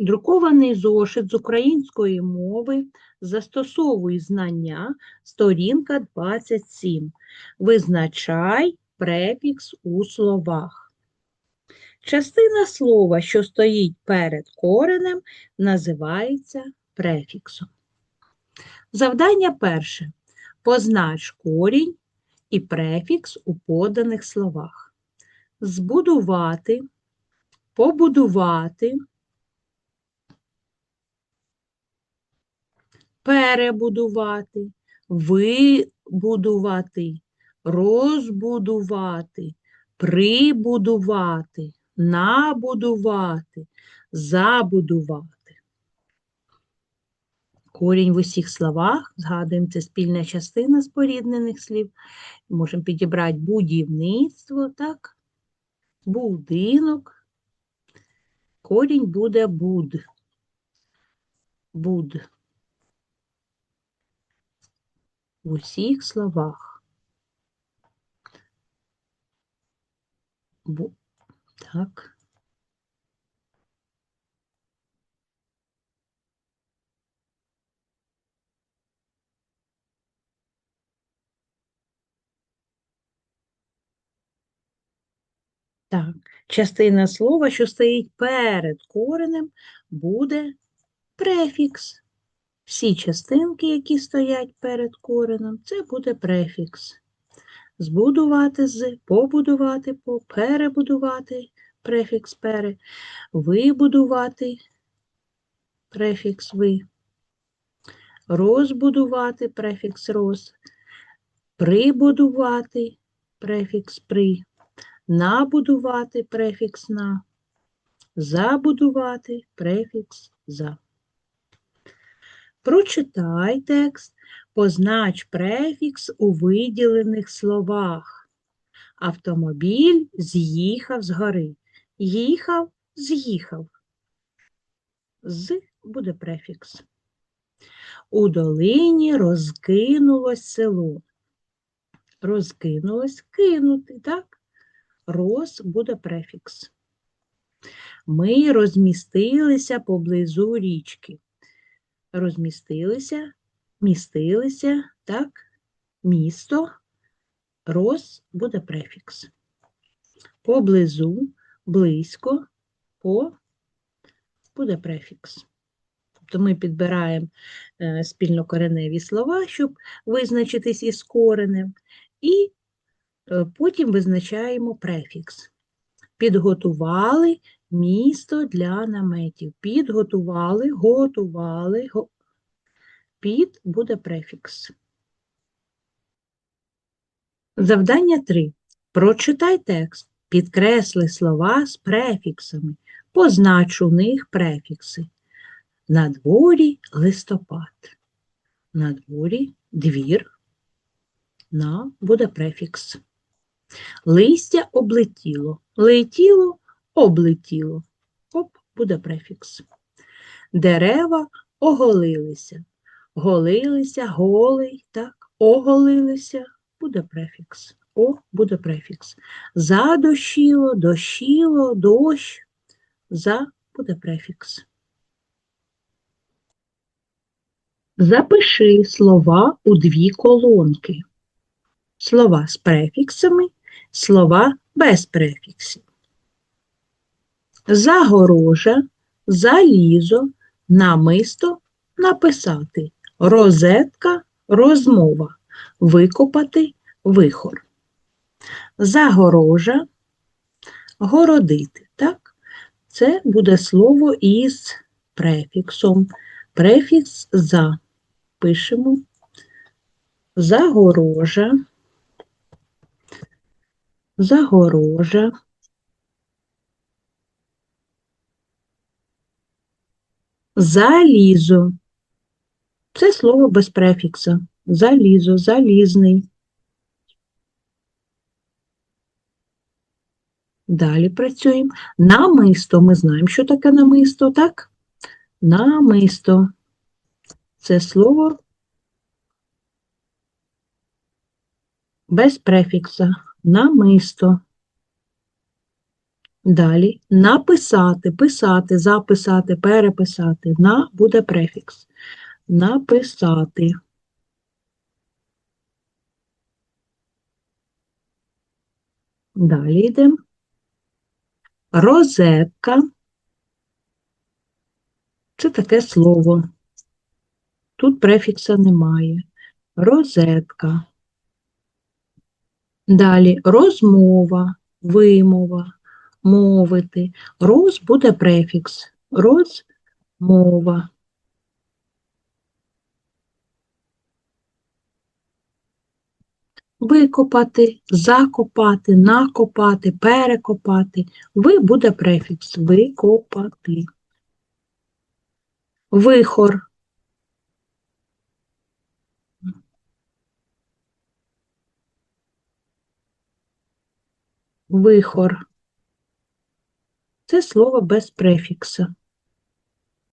Друкований зошит з української мови. Застосовуй знання. Сторінка 27. Визначай префікс у словах. Частина слова, що стоїть перед коренем, називається префіксом. Завдання перше. Познач корінь і префікс у поданих словах. Збудувати, побудувати, перебудувати, вибудувати, розбудувати, прибудувати, набудувати, забудувати. Корінь в усіх словах, згадуємо, це спільна частина споріднених слів. Можемо підібрати будівництво, так? Будинок. Корінь буде буд. Буд. В усіх словах. Бу... Так. Так, частина слова, що стоїть перед коренем, буде префікс. Всі частинки, які стоять перед коренем, це буде префікс. Збудувати з, побудувати по, перебудувати префікс пере, вибудувати префікс ви, розбудувати префікс роз, прибудувати префікс при. Набудувати префікс на, забудувати префікс за. Прочитай текст, познач префікс у виділених словах. Автомобіль з'їхав з гори. Їхав, з'їхав. З буде префікс. У долині розкинулось село. Розкинулось кинути, так? роз буде префікс. Ми розмістилися поблизу річки. Розмістилися, містилися, так, місто, роз буде префікс. Поблизу, близько, по буде префікс. Тобто ми підбираємо е, спільнокореневі слова, щоб визначитись із коренем, і Е, Потім визначаємо префікс. Підготували місто для наметів. Підготували, готували. Го... Під буде префікс. Завдання 3. Прочитай текст. Підкресли слова з префіксами. Познач у них префікси. На дворі листопад. На дворі двір. На буде префікс. Листя облетіло, летіло, облетіло. Оп, буде префікс. Дерева оголилися, голилися, голий, так, оголилися, буде префікс. О, буде префікс. Задощило, дощило, дощ, за буде префікс. Запиши слова у дві колонки. Слова з префіксами слова без префіксів. Загорожа, залізо, намисто написати, розетка, розмова, викопати вихор. Загорожа, городити. Так? Це буде слово із префіксом. Префікс за. Пишемо загорожа загорожа, залізо. Це слово без префікса. Залізо, залізний. Далі працюємо. Намисто. Ми знаємо, що таке намисто, так? Намисто. Це слово без префікса намисто. Далі написати, писати, записати, переписати. На буде префікс. Написати. Далі йдемо. Розетка. Це таке слово. Тут префікса немає. Розетка. Далі розмова, вимова, мовити. Роз буде префікс. Розмова. Викопати, закопати, накопати, перекопати. Ви буде префікс. Викопати. Вихор. Вихор. Це слово без префікса.